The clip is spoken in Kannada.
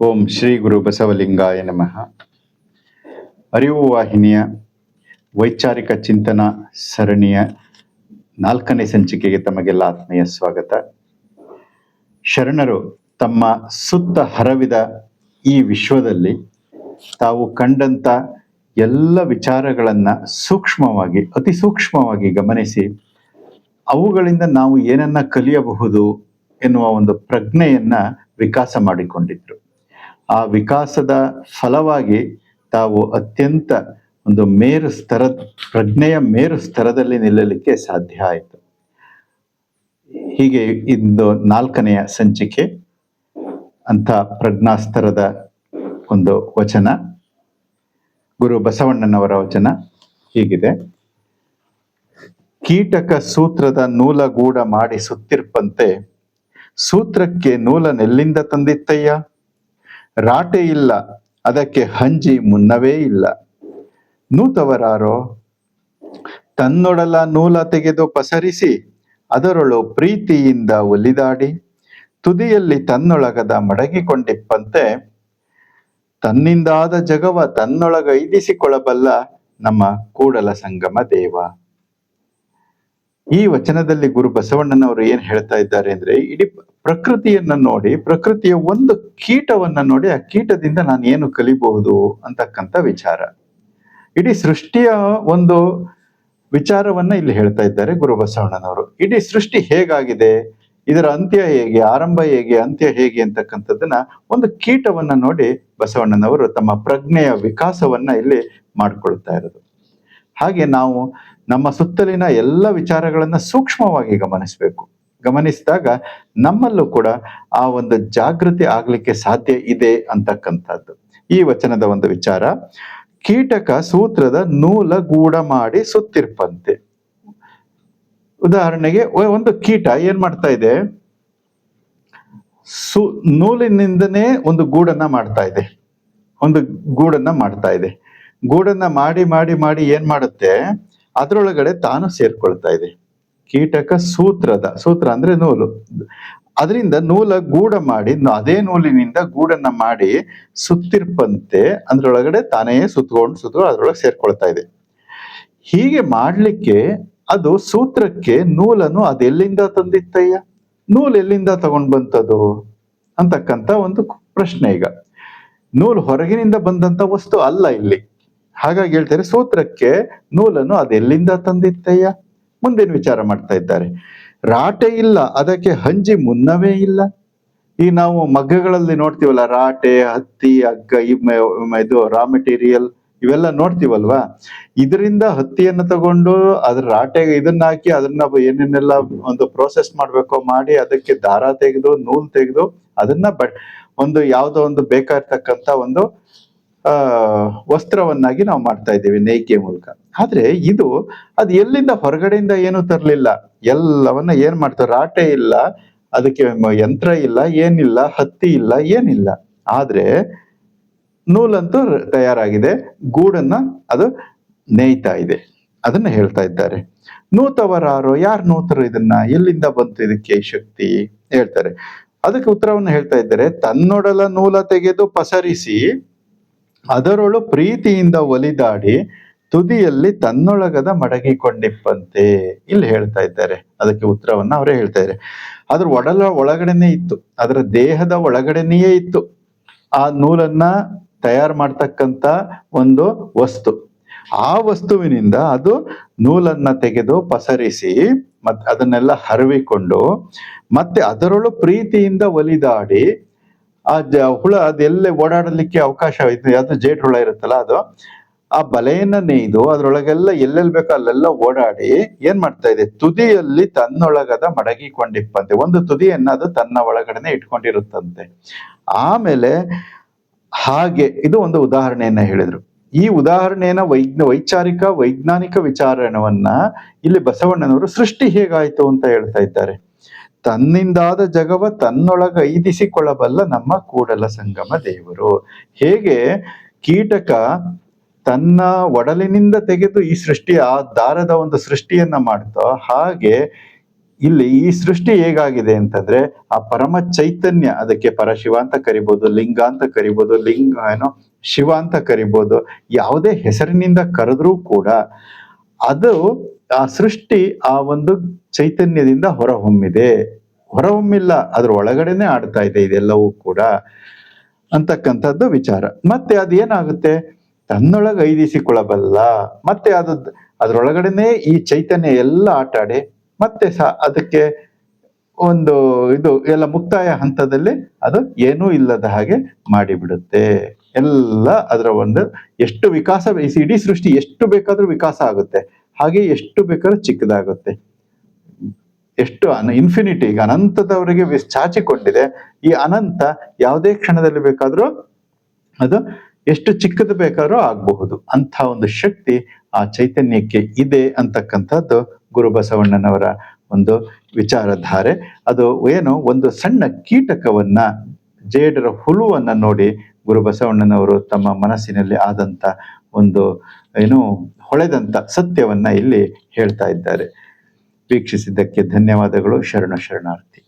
ಓಂ ಶ್ರೀ ಗುರು ಬಸವಲಿಂಗಾಯ ನಮಃ. ಅರಿವು ವಾಹಿನಿಯ ವೈಚಾರಿಕ ಚಿಂತನ ಸರಣಿಯ ನಾಲ್ಕನೇ ಸಂಚಿಕೆಗೆ ತಮಗೆಲ್ಲ ಆತ್ಮೀಯ ಸ್ವಾಗತ. ಶರಣರು, ತಮ್ಮ ಸುತ್ತ ಹರವಿದ ಈ ವಿಶ್ವದಲ್ಲಿ ತಾವು ಕಂಡಂತ ಎಲ್ಲ ವಿಚಾರಗಳನ್ನ ಸೂಕ್ಷ್ಮವಾಗಿ, ಅತಿ ಸೂಕ್ಷ್ಮವಾಗಿ ಗಮನಿಸಿ, ಅವುಗಳಿಂದ ನಾವು ಏನನ್ನ ಕಲಿಯಬಹುದು ಎನ್ನುವ ಒಂದು ಪ್ರಜ್ಞೆಯನ್ನ ವಿಕಾಸ ಮಾಡಿಕೊಂಡಿದ್ರು. ಆ ವಿಕಾಸದ ಫಲವಾಗಿ ತಾವು ಅತ್ಯಂತ ಒಂದು ಮೇರು ಸ್ತರ ಪ್ರಜ್ಞೆಯ ಮೇರು ಸ್ತರದಲ್ಲಿ ನಿಲ್ಲಲಿಕ್ಕೆ ಸಾಧ್ಯ ಆಯಿತು. ಹೀಗೆ ಇಂದು ನಾಲ್ಕನೆಯ ಸಂಚಿಕೆ ಅಂತ ಪ್ರಜ್ಞಾಸ್ತರದ ಒಂದು ವಚನ. ಗುರು ಬಸವಣ್ಣನವರ ವಚನ ಹೀಗಿದೆ. ಕೀಟಕ ಸೂತ್ರದ ನೂಲಗೂಡ ಮಾಡಿ ಸುತ್ತಿರ್ಪಂತೆ ಸೂತ್ರಕ್ಕೆ ನೂಲನೆಲ್ಲಿಂದ ತಂದಿತ್ತಯ್ಯ? ರಾಟೆ ಇಲ್ಲ, ಅದಕ್ಕೆ ಹಂಜಿ ಮುನ್ನವೇ ಇಲ್ಲ. ನೂತವರಾರೋ, ತನ್ನೊಡಲ ನೂಲ ತೆಗೆದು ಪಸರಿಸಿ, ಅದರೊಳು ಪ್ರೀತಿಯಿಂದ ಒಲಿದಾಡಿ, ತುದಿಯಲ್ಲಿ ತನ್ನೊಳಗದ ಮಡಗಿಕೊಂಡಿಪ್ಪಂತೆ, ತನ್ನಿಂದಾದ ಜಗವ ತನ್ನೊಳಗ ಐದಿಸಿಕೊಳ್ಳಬಲ್ಲ ನಮ್ಮ ಕೂಡಲ ಸಂಗಮ ದೇವ. ಈ ವಚನದಲ್ಲಿ ಗುರು ಬಸವಣ್ಣನವರು ಏನ್ ಹೇಳ್ತಾ ಇದ್ದಾರೆ ಅಂದ್ರೆ, ಇಡೀ ಪ್ರಕೃತಿಯನ್ನ ನೋಡಿ, ಪ್ರಕೃತಿಯ ಒಂದು ಕೀಟವನ್ನ ನೋಡಿ ಆ ಕೀಟದಿಂದ ನಾನು ಏನು ಕಲಿಬಹುದು ಅಂತಕ್ಕಂಥ ವಿಚಾರ. ಇಡೀ ಸೃಷ್ಟಿಯ ಒಂದು ವಿಚಾರವನ್ನ ಇಲ್ಲಿ ಹೇಳ್ತಾ ಇದ್ದಾರೆ ಗುರು ಬಸವಣ್ಣನವರು. ಇಡೀ ಸೃಷ್ಟಿ ಹೇಗಾಗಿದೆ, ಇದರ ಅಂತ್ಯ ಹೇಗೆ, ಆರಂಭ ಹೇಗೆ, ಅಂತ್ಯ ಹೇಗೆ ಅಂತಕ್ಕಂಥದ್ದನ್ನ ಒಂದು ಕೀಟವನ್ನ ನೋಡಿ ಬಸವಣ್ಣನವರು ತಮ್ಮ ಪ್ರಜ್ಞೆಯ ವಿಕಾಸವನ್ನ ಇಲ್ಲಿ ಮಾಡಿಕೊಳ್ತಾ ಇರೋದು. ಹಾಗೆ ನಾವು ನಮ್ಮ ಸುತ್ತಲಿನ ಎಲ್ಲ ವಿಚಾರಗಳನ್ನ ಸೂಕ್ಷ್ಮವಾಗಿ ಗಮನಿಸಬೇಕು. ಗಮನಿಸಿದಾಗ ನಮ್ಮಲ್ಲೂ ಕೂಡ ಆ ಒಂದು ಜಾಗೃತಿ ಆಗಲಿಕ್ಕೆ ಸಾಧ್ಯ ಇದೆ ಅಂತಕ್ಕಂಥದ್ದು. ಈ ವಚನದ ಒಂದು ವಿಚಾರ, ಕೀಟಕ ಸೂತ್ರದ ನೂಲ ಗೂಡ ಮಾಡಿ ಸುತ್ತಿರ್ಪಂತೆ. ಉದಾಹರಣೆಗೆ ಒಂದು ಕೀಟ ಏನ್ ಮಾಡ್ತಾ ಇದೆ? ಸು, ನೂಲಿನಿಂದನೇ ಒಂದು ಗೂಡನ್ನ ಮಾಡ್ತಾ ಇದೆ. ಒಂದು ಗೂಡನ್ನ ಮಾಡ್ತಾ ಇದೆ. ಗೂಡನ್ನ ಮಾಡಿ ಮಾಡಿ ಮಾಡಿ ಏನ್ ಮಾಡುತ್ತೆ? ಅದರೊಳಗಡೆ ತಾನು ಸೇರ್ಕೊಳ್ತಾ ಇದೆ. ಕೀಟಕ ಸೂತ್ರದ, ಸೂತ್ರ ಅಂದ್ರೆ ನೂಲು. ಅದರಿಂದ ನೂಲ ಗೂಡ ಮಾಡಿ ಅದೇ ನೂಲಿನಿಂದ ಗೂಡನ್ನ ಮಾಡಿ ಸುತ್ತಿರ್ಪಂತೆ, ಅದ್ರೊಳಗಡೆ ತಾನೇ ಸುತ್ತಕೊಂಡು ಸುತ್ತ ಅದ್ರೊಳಗೆ ಸೇರ್ಕೊಳ್ತಾ ಇದೆ. ಹೀಗೆ ಮಾಡ್ಲಿಕ್ಕೆ ಅದು ಸೂತ್ರಕ್ಕೆ ನೂಲನ್ನು ಅದೆಲ್ಲಿಂದ ತಂದಿತ್ತಯ್ಯ? ನೂಲು ಎಲ್ಲಿಂದ ತಗೊಂಡ್ ಬಂತದು? ಅಂತಕ್ಕಂತ ಒಂದು ಪ್ರಶ್ನೆ ಈಗ. ನೂಲು ಹೊರಗಿನಿಂದ ಬಂದಂತ ವಸ್ತು ಅಲ್ಲ ಇಲ್ಲಿ. ಹಾಗಾಗಿ ಹೇಳ್ತಾರೆ ಸೂತ್ರಕ್ಕೆ ನೂಲನ್ನು ಅದೆಲ್ಲಿಂದ ತಂದಿತ್ತಯ್ಯ? ಮುಂದೇನು ವಿಚಾರ ಮಾಡ್ತಾ ಇದ್ದಾರೆ? ರಾಟೆ ಇಲ್ಲ, ಅದಕ್ಕೆ ಹಂಜಿ ಮುನ್ನವೇ ಇಲ್ಲ. ಈ ನಾವು ಮಗ್ಗಗಳಲ್ಲಿ ನೋಡ್ತೀವಲ್ಲ, ರಾಟೆ, ಹತ್ತಿ ಮ- ಇದು ರಾ ಮೆಟೀರಿಯಲ್ ಇವೆಲ್ಲ ನೋಡ್ತೀವಲ್ವಾ? ಇದರಿಂದ ಹತ್ತಿಯನ್ನು ತಗೊಂಡು ಅದ್ರ ರಾಟೆಗೆ ಇದನ್ನ ಹಾಕಿ ಅದನ್ನ ಏನೇನೆಲ್ಲ ಒಂದು ಪ್ರೋಸೆಸ್ ಮಾಡ್ಬೇಕೋ ಮಾಡಿ ಅದಕ್ಕೆ ದಾರ ತೆಗೆದು, ನೂಲ್ ತೆಗೆದು ಅದನ್ನ ಬಟ್, ಒಂದು ಯಾವುದೋ ಒಂದು ಬೇಕಾಗಿರ್ತಕ್ಕಂಥ ಒಂದು ವಸ್ತ್ರವನ್ನಾಗಿ ನಾವು ಮಾಡ್ತಾ ಇದ್ದೀವಿ ನೇಯ್ಕೆ ಮೂಲಕ. ಆದ್ರೆ ಇದು ಅದು ಎಲ್ಲಿಂದ ಹೊರಗಡೆಯಿಂದ ಏನು ತರಲಿಲ್ಲ. ಎಲ್ಲವನ್ನ ಏನ್ ಮಾಡ್ತಾರೆ ರಾಟೆ ಇಲ್ಲ, ಅದಕ್ಕೆ ಯಂತ್ರ ಇಲ್ಲ, ಏನಿಲ್ಲ, ಹತ್ತಿ ಇಲ್ಲ, ಏನಿಲ್ಲ. ಆದ್ರೆ ನೂಲಂತೂ ತಯಾರಾಗಿದೆ, ಗೂಡನ್ನ ಅದು ನೇಯ್ತಾ ಇದೆ. ಅದನ್ನ ಹೇಳ್ತಾ ಇದ್ದಾರೆ. ನೂತವರಾರೋ, ಯಾರು ನೂತರು ಇದನ್ನ? ಎಲ್ಲಿಂದ ಬಂತು ಇದಕ್ಕೆ ಶಕ್ತಿ? ಹೇಳ್ತಾರೆ. ಅದಕ್ಕೆ ಉತ್ತರವನ್ನು ಹೇಳ್ತಾ ಇದ್ದಾರೆ, ತನ್ನೊಡಲ ನೂಲ ತೆಗೆದು ಪಸರಿಸಿ, ಅದರೊಳು ಪ್ರೀತಿಯಿಂದ ಒಲಿದಾಡಿ ತುದಿಯಲ್ಲಿ ತನ್ನೊಳಗದ ಮಡಗಿಕೊಂಡಿಪ್ಪಂತೆ. ಇಲ್ಲಿ ಹೇಳ್ತಾ ಇದ್ದಾರೆ. ಅದಕ್ಕೆ ಉತ್ತರವನ್ನ ಅವರೇ ಹೇಳ್ತಾ ಇದ್ದಾರೆ. ಅದ್ರ ಒಡಲ ಒಳಗಡೆನೆ ಇತ್ತು. ಅದರ ದೇಹದ ಒಳಗಡೆನೆಯೇ ಇತ್ತು. ಆ ನೂಲನ್ನ ತಯಾರು ಮಾಡ್ತಕ್ಕಂತ ಒಂದು ವಸ್ತು. ಆ ವಸ್ತುವಿನಿಂದ ಅದು ನೂಲನ್ನ ತೆಗೆದು ಪಸರಿಸಿ ಮತ್ ಅದನ್ನೆಲ್ಲ ಹರವಿಕೊಂಡು ಮತ್ತೆ ಅದರೊಳು ಪ್ರೀತಿಯಿಂದ ಒಲಿದಾಡಿ ಆ ಹುಳ ಅದೆಲ್ಲೇ ಓಡಾಡಲಿಕ್ಕೆ ಅವಕಾಶ ಅದು ಜೇಟ್ ಹುಳ ಇರುತ್ತಲ್ಲ ಅದು ಆ ಬಲೆಯನ್ನ ನೇಯ್ದು ಅದ್ರೊಳಗೆಲ್ಲ ಎಲ್ಲೆಲ್ಲಿ ಬೇಕೋ ಅಲ್ಲೆಲ್ಲ ಓಡಾಡಿ ಏನ್ ಮಾಡ್ತಾ ಇದೆ? ತುದಿಯಲ್ಲಿ ತನ್ನೊಳಗದ ಮಡಗಿಕೊಂಡಿಪ್ಪಂತೆ. ಒಂದು ತುದಿಯನ್ನ ಅದು ತನ್ನ ಒಳಗಡೆನೆ ಇಟ್ಕೊಂಡಿರುತ್ತಂತೆ. ಆಮೇಲೆ ಹಾಗೆ, ಇದು ಒಂದು ಉದಾಹರಣೆಯನ್ನ ಹೇಳಿದ್ರು. ಈ ಉದಾಹರಣೆಯನ್ನ ವೈಜ್ಞ, ವೈಚಾರಿಕ, ವೈಜ್ಞಾನಿಕ ವಿಚಾರಣವನ್ನ ಇಲ್ಲಿ ಬಸವಣ್ಣನವರು ಸೃಷ್ಟಿ ಹೇಗಾಯ್ತು ಅಂತ ಹೇಳ್ತಾ ಇದ್ದಾರೆ. ತನ್ನಿಂದಾದ ಜಗವ ತನ್ನೊಳಗ ಐದಿಸಿಕೊಳ್ಳಬಲ್ಲ ನಮ್ಮ ಕೂಡಲ ಸಂಗಮ ದೇವರು. ಹೇಗೆ? ಕೀಟಕ ತನ್ನ ಒಡಲಿನಿಂದ ತೆಗೆದು ಈ ಸೃಷ್ಟಿ, ಆ ದಾರದ ಒಂದು ಸೃಷ್ಟಿಯನ್ನ ಮಾಡ್ತೋ, ಹಾಗೆ ಇಲ್ಲಿ ಈ ಸೃಷ್ಟಿ ಹೇಗಾಗಿದೆ ಅಂತಂದ್ರೆ, ಆ ಪರಮ ಚೈತನ್ಯ, ಅದಕ್ಕೆ ಪರಶಿವ ಅಂತ ಕರಿಬಹುದು ಲಿಂಗ ಅಂತ ಕರಿಬಹುದು ಲಿಂಗ ಏನೋ, ಶಿವ ಅಂತ ಕರಿಬಹುದು ಯಾವುದೇ ಹೆಸರಿನಿಂದ ಕರೆದ್ರೂ ಕೂಡ ಅದು ಆ ಸೃಷ್ಟಿ ಆ ಒಂದು ಚೈತನ್ಯದಿಂದ ಹೊರಹೊಮ್ಮಿದೆ. ಹೊರಹೊಮ್ಮಿಲ್ಲ, ಅದ್ರ ಒಳಗಡೆನೆ ಆಡ್ತಾ ಇದೆ ಇದೆಲ್ಲವೂ ಕೂಡ ಅಂತಕ್ಕಂಥದ್ದು ವಿಚಾರ. ಮತ್ತೆ ಅದೇನಾಗುತ್ತೆ? ತನ್ನೊಳಗೆ ಐದಿಸಿಕೊಳ್ಳಬಲ್ಲ ಮತ್ತೆ ಅದು ಅದರೊಳಗಡೆನೆ ಈ ಚೈತನ್ಯ ಎಲ್ಲ ಆಟಾಡಿ ಮತ್ತೆ ಸಹ ಅದಕ್ಕೆ ಒಂದು ಇದು ಎಲ್ಲ ಮುಕ್ತಾಯ ಹಂತದಲ್ಲಿ ಅದು ಏನೂ ಇಲ್ಲದ ಹಾಗೆ ಮಾಡಿಬಿಡುತ್ತೆ. ಎಲ್ಲ ಅದರ ಒಂದು ಎಷ್ಟು ವಿಕಾಸ ಇಡೀ ಸೃಷ್ಟಿ ಎಷ್ಟು ಬೇಕಾದ್ರೂ ವಿಕಾಸ ಆಗುತ್ತೆ. ಹಾಗೆ ಎಷ್ಟು ಬೇಕಾದ್ರೂ ಚಿಕ್ಕದಾಗುತ್ತೆ. ಎಷ್ಟು ಅನ ಇನ್ಫಿನಿಟಿ ಈಗ ಅನಂತದವರೆಗೆ ಚಾಚಿಕೊಂಡಿದೆ. ಈ ಅನಂತ ಯಾವುದೇ ಕ್ಷಣದಲ್ಲಿ ಬೇಕಾದರೂ ಅದು ಎಷ್ಟು ಚಿಕ್ಕದು ಬೇಕಾದ್ರೂ ಆಗಬಹುದು. ಅಂಥ ಒಂದು ಶಕ್ತಿ ಆ ಚೈತನ್ಯಕ್ಕೆ ಇದೆ ಅಂತಕ್ಕಂಥದ್ದು ಗುರು ಬಸವಣ್ಣನವರ ಒಂದು ವಿಚಾರಧಾರೆ. ಅದು ಏನು? ಒಂದು ಸಣ್ಣ ಕೀಟಕವನ್ನ ಜೇಡರ ಹುಳುವನ್ನು ನೋಡಿ ಗುರು ಬಸವಣ್ಣನವರು ತಮ್ಮ ಮನಸ್ಸಿನಲ್ಲಿ ಆದಂತ ಒಂದು ಏನು ಹೊಳೆದಂತ ಸತ್ಯವನ್ನ ಇಲ್ಲಿ ಹೇಳ್ತಾ ಇದ್ದಾರೆ. ವೀಕ್ಷಿಸಿದ್ದಕ್ಕೆ ಧನ್ಯವಾದಗಳು. ಶರಣ ಶರಣಾರ್ಥಿ.